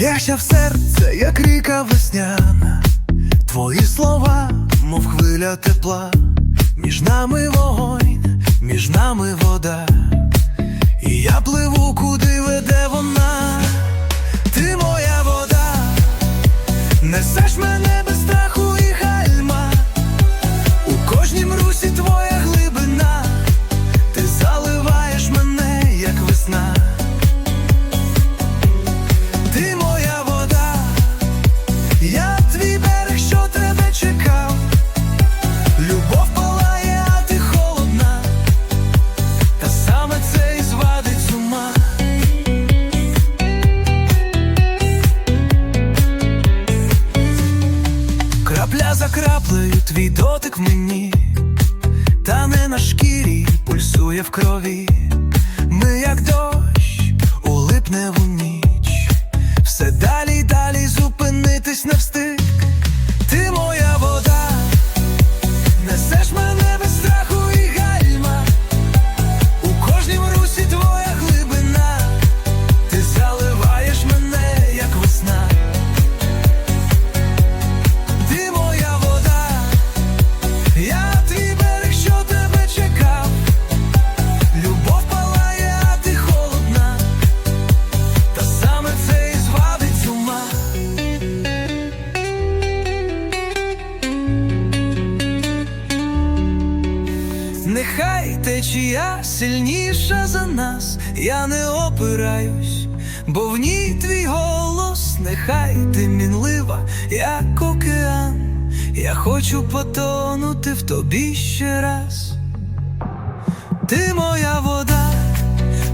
Ляся в серце, як ріка весняна, твої слова, мов хвиля тепла, між нами вогонь, між нами вода, і я пливу, куди веде вона, ти моя вода, несеш мене. краплею твій дотик мені, та не на шкірі пульсує в крові, ми, як дощ, улипне. липневому сильніша за нас, я не опираюсь, бо в ній твій голос, нехай ти мінлива, як океан, я хочу потонути в тобі ще раз. Ти моя вода,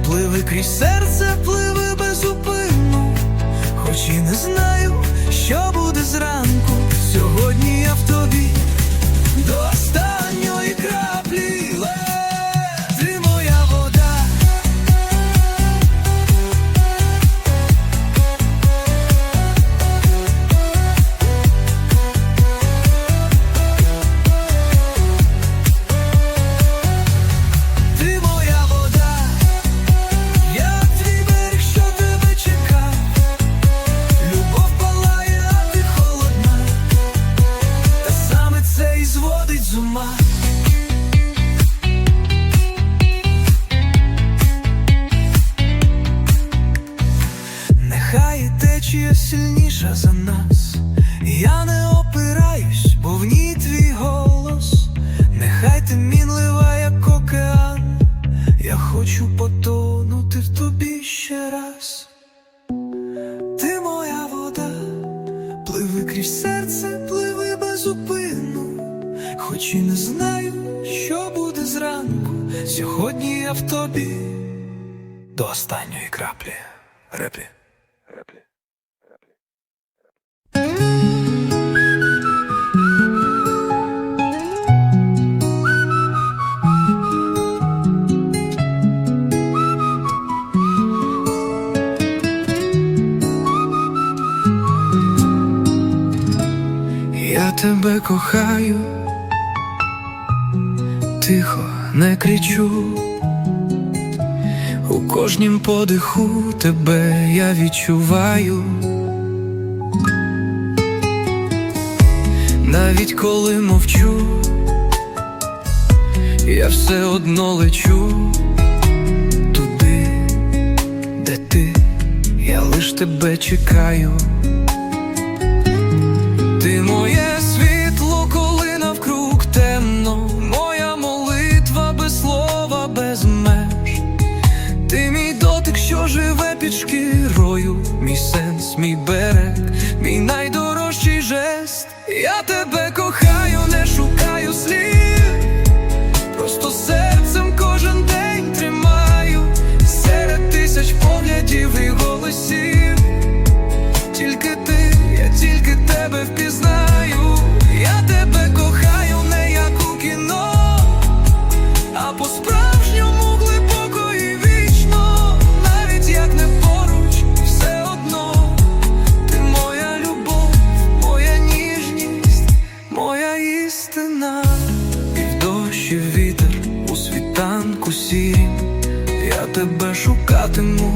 пливи крізь серце, пливи безупинно, хоч і не знаю, що буде зранку. Сьогодні я в тобі до останнього uma. тебе кохаю, тихо не кричу, у кожнім подиху тебе я відчуваю, навіть коли мовчу, я все одно лечу туди, де ти, я лиш тебе чекаю. de mots.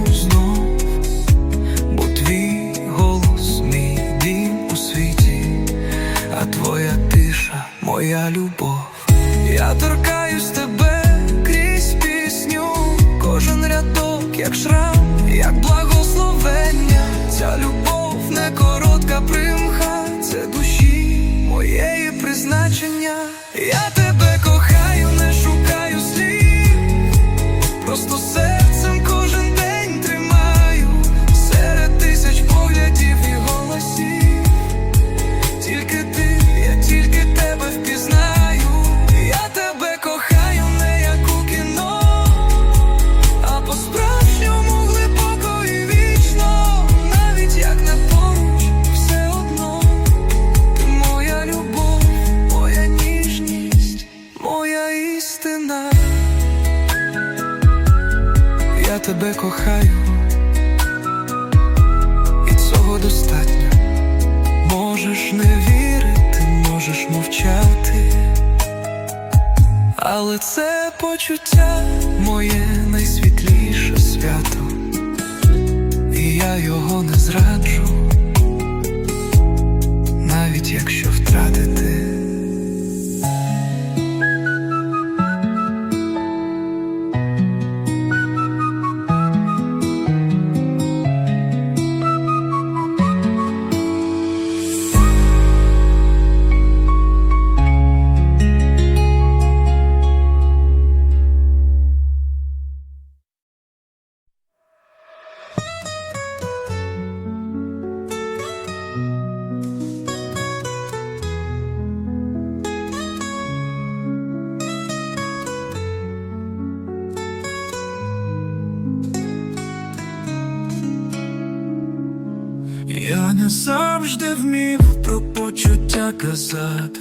заказати,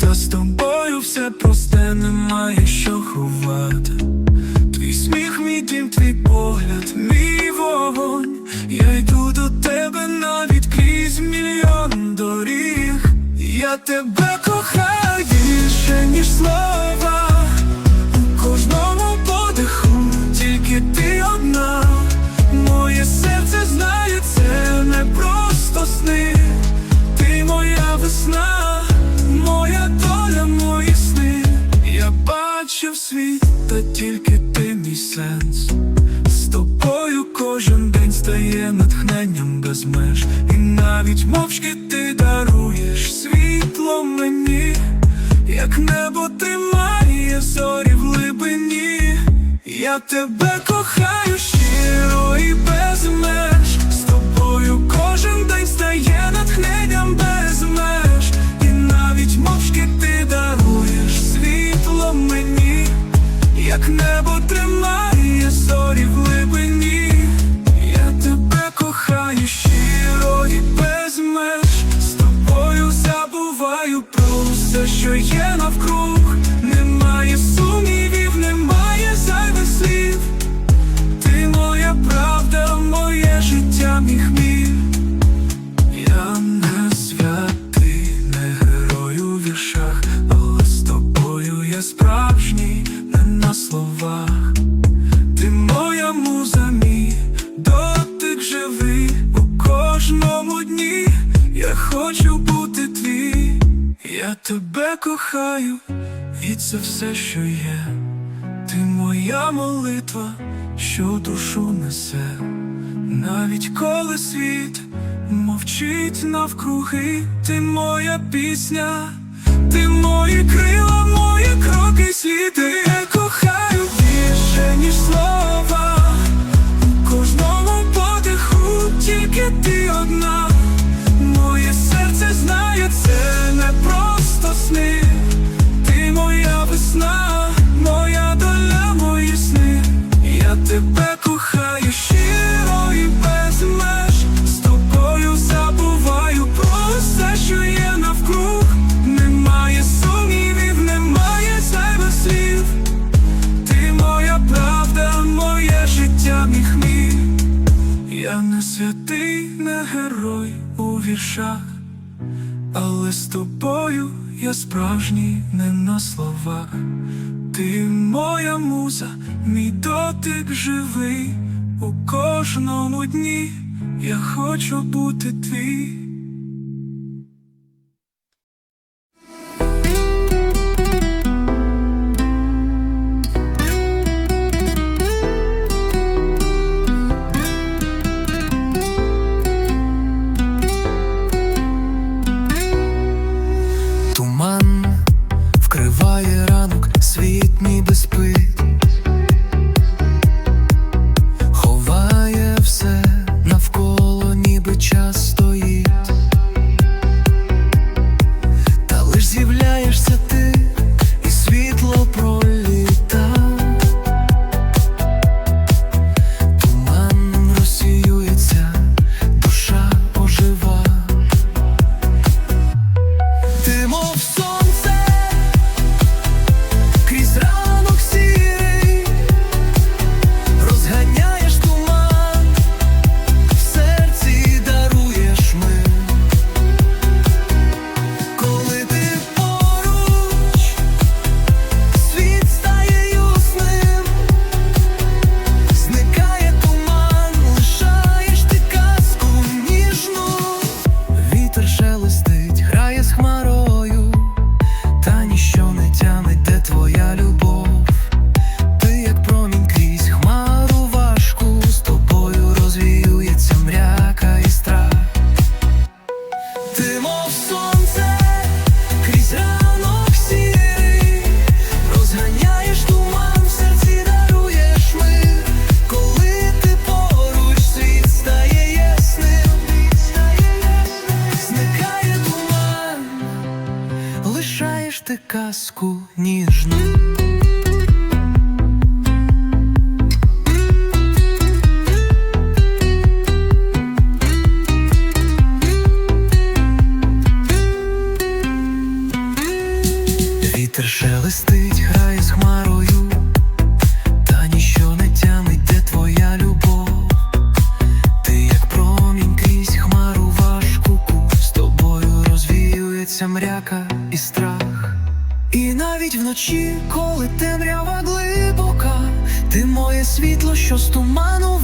та з тобою все просте, немає що ховати. Твій сміх, мій дім, твій погляд, мій вогонь. Я йду до тебе навіть крізь мільйон доріг. Я тебе кохаю більше, ніж слова. навіть мовчки ти даруєш світло мені, як небо тримає зорі в глибині, я тебе кохаю. і це все, що є, ти моя молитва, що душу несе, навіть коли світ мовчить навкруги, ти моя пісня, ти мої крила, мої кроки сліди. Я кохаю більше, ніж слова. Кожному подиху тільки ти одна, моє серце знає, це не просто сни. герой у віршах, але з тобою я справжній не на словах. Ти моя муза, мій дотик живий у кожному дні. Я хочу бути твій.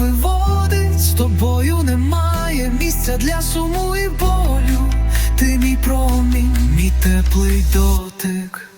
Виводить. З тобою немає місця для суму і болю. Ти мій промінь, мій теплий дотик.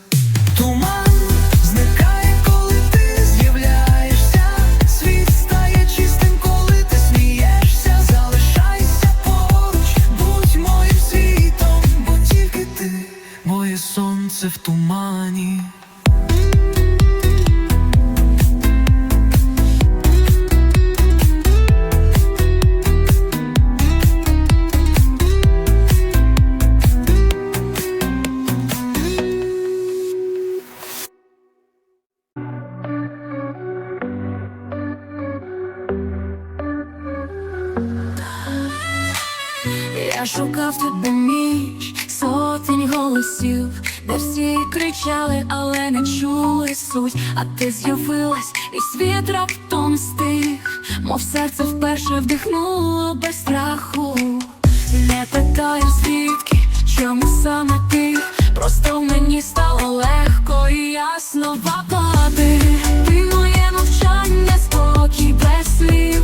Кричали, але не чули суть. А ти з'явилась, і світ раптом стих, мов серце вперше вдихнуло без страху. Не питаю звідки, чому саме ти, просто мені стало легко і ясно вапати. Ти моє мовчання, спокій без слів,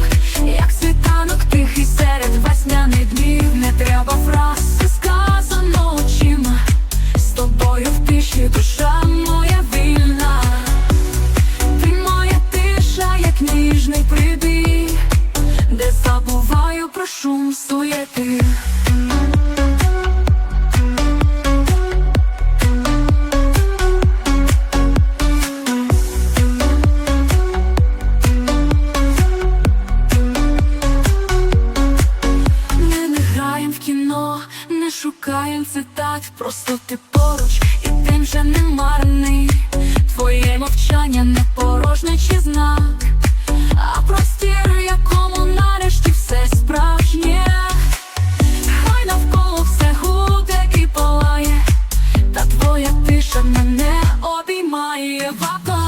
як світанок тихий серед весняних днів. Не треба фраз, тобою душа моя вільна. Ти моя тиша, як ніжний прибій, де забуваю про шум суєти. Шукаєм цитат, просто ти поруч, ти вже не марний. Твоє мовчання не порожне чи знак, а простір, якому нарешті все справжнє. Хай навколо все гуде і палає, та твоя тиша мене обіймає вакати.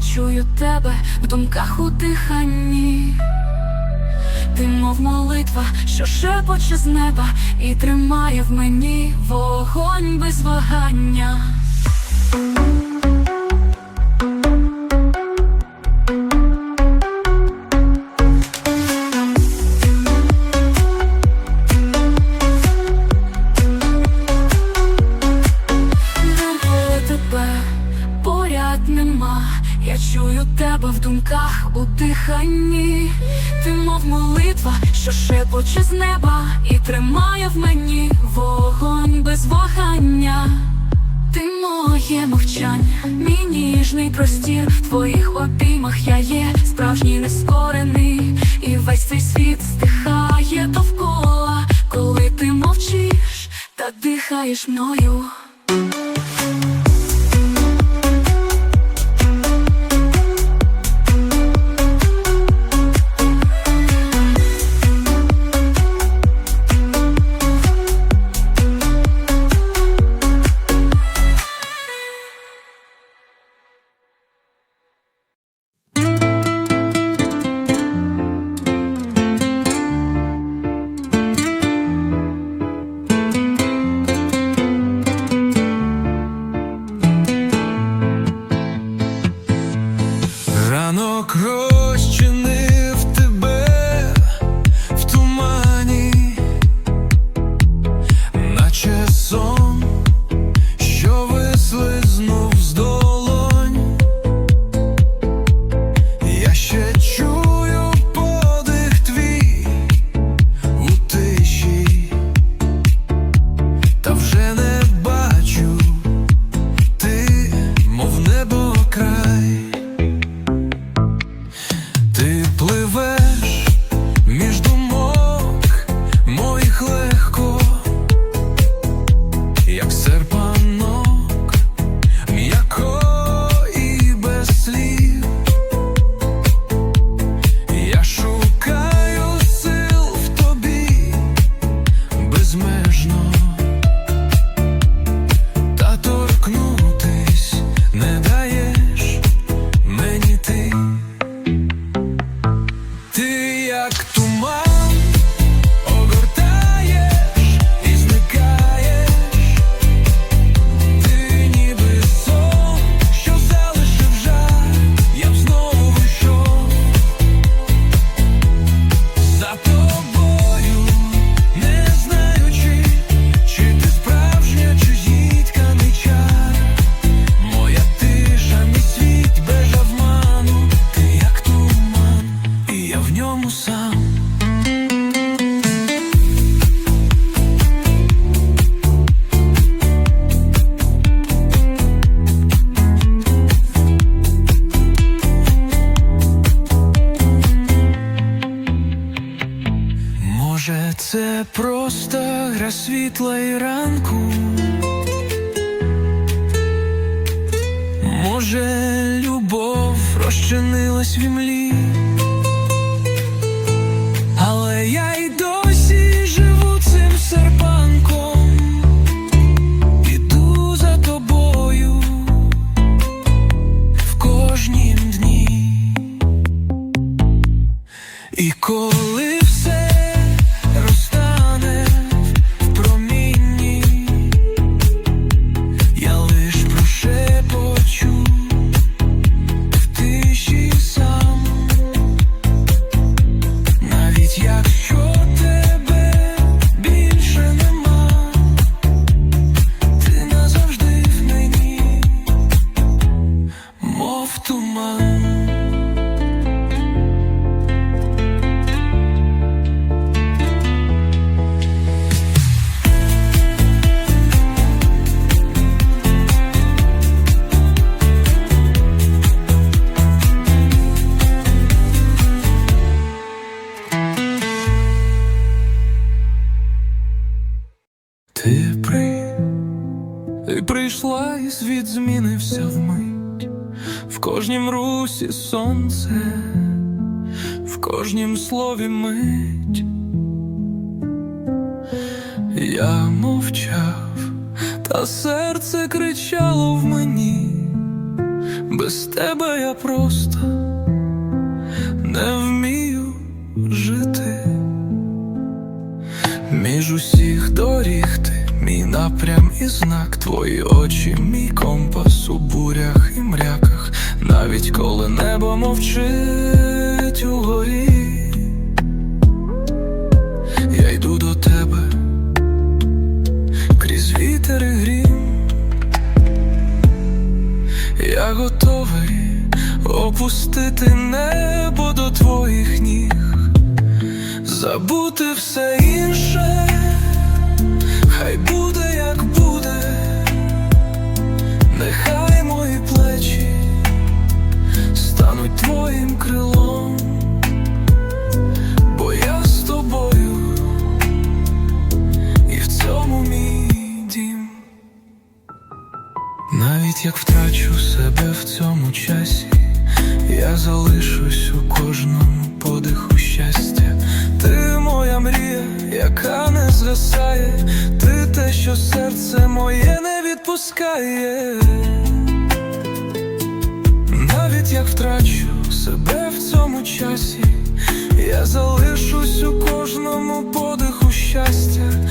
Чую тебе в думках у диханні. Ти мов молитва, що шепоче з неба і тримає в мені вогонь без вагання. Ти при, ти прийшла і світ змінився вмить, в кожнім русі сонце, в кожнім слові мить. Я мовчав, та серце кричало в мені, без тебе я просто не вмію жити. Між усіх доріг напрям і знак, твої очі, мій компас у бурях і мряках, навіть коли небо мовчить угорі, я йду до тебе крізь вітер і грім, я готовий опустити небо до твоїх ніг. Забути все інше, хай буде, нехай мої плечі стануть твоїм крилом, бо я з тобою, і в цьому мій дім. Навіть як втрачу себе в цьому часі, я залишусь у кожному подиху щастя. Ти моя мрія, яка не згасає, ти те, що серце моє не відпускає. Навіть як втрачу себе в цьому часі, я залишусь у кожному подиху щастя.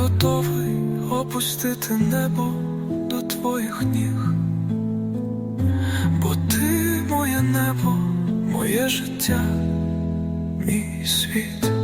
Готовий опустити небо до твоїх ніг, бо ти моє небо, моє життя, мій світ.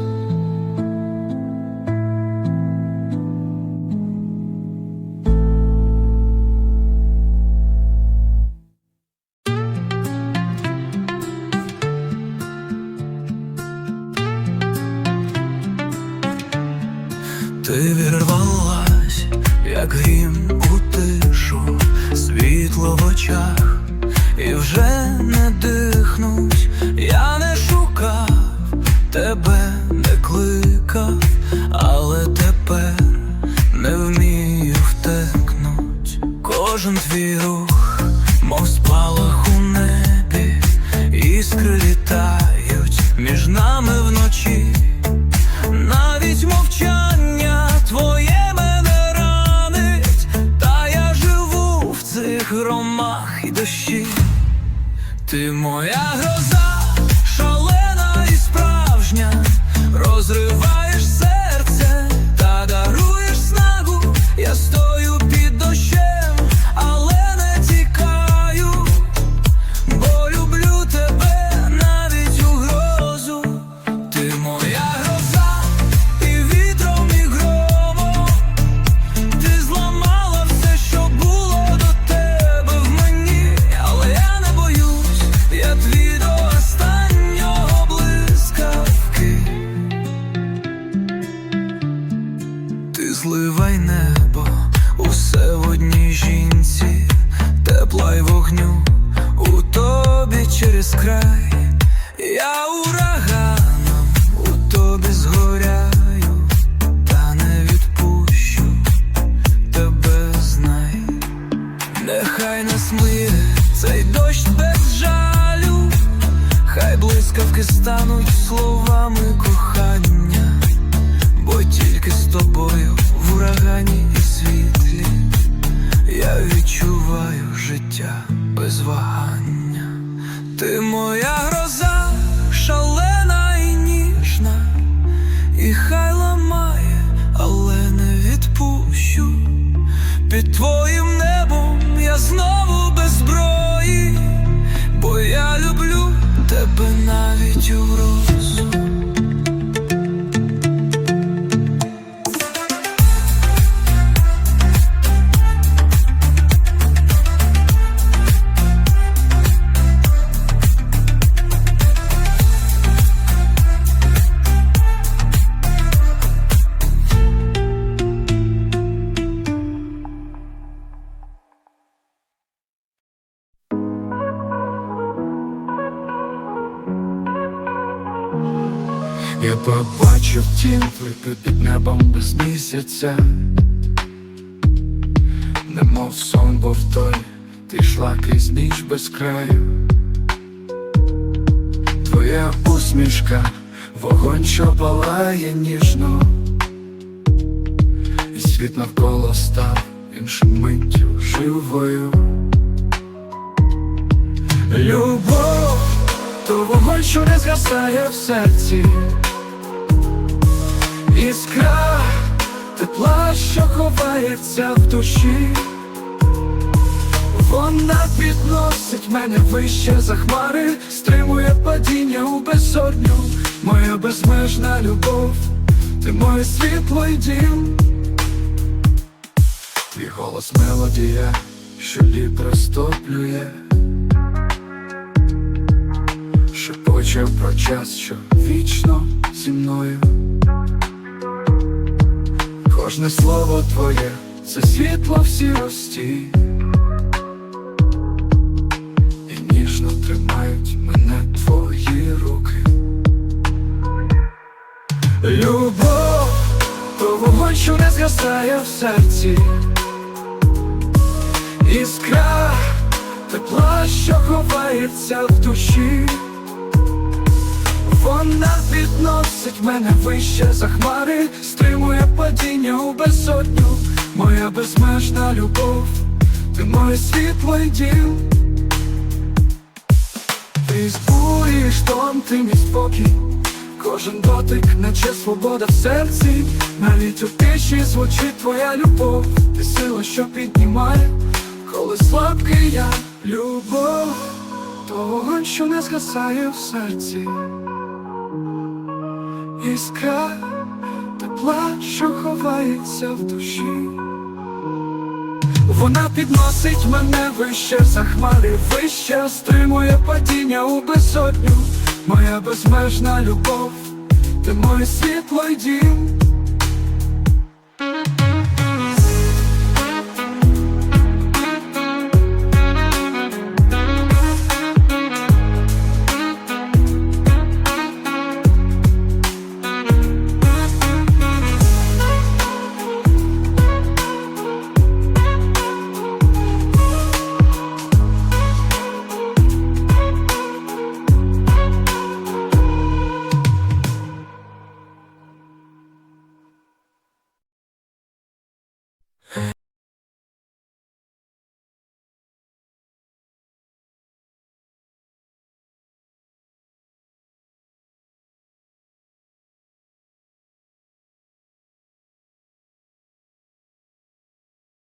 Твою під небом без місяця, Немов сон був той, ти йшла крізь ніч без краю. Твоя усмішка, вогонь, що палає ніжно, і світ навколо став іншим миттю живою. Любов, то вогонь, що не згасає в серці. Іскра тепла, що ховається в душі, вона підносить мене вище за хмари, стримує падіння у безодню, моя безмежна любов, ти моє світло й дім, твій голос мелодія, що ліп розтоплює, шепоче про час, що вічно зі мною. Кожне слово твоє це світло в сірості І ніжно тримають мене твої руки. Любов, то вогонь, що не згасає в серці, іскра тепла, що ховається в душі. Вона підносить мене вище за хмари, стримує падіння у безодню, моя безмежна любов, ти моє світло й дім. Ти збурюєш тон, ти мій спокій, кожен дотик, наче свобода в серці, навіть у тиші звучить твоя любов, ти сила, що піднімає, коли слабкий я. Любов, то вогонь, що не згасає в серці. Іскра тепла, що ховається в душі. Вона підносить мене вище за хмари, вище стримує падіння у безодню. Моя безмежна любов, ти моє світло й дім.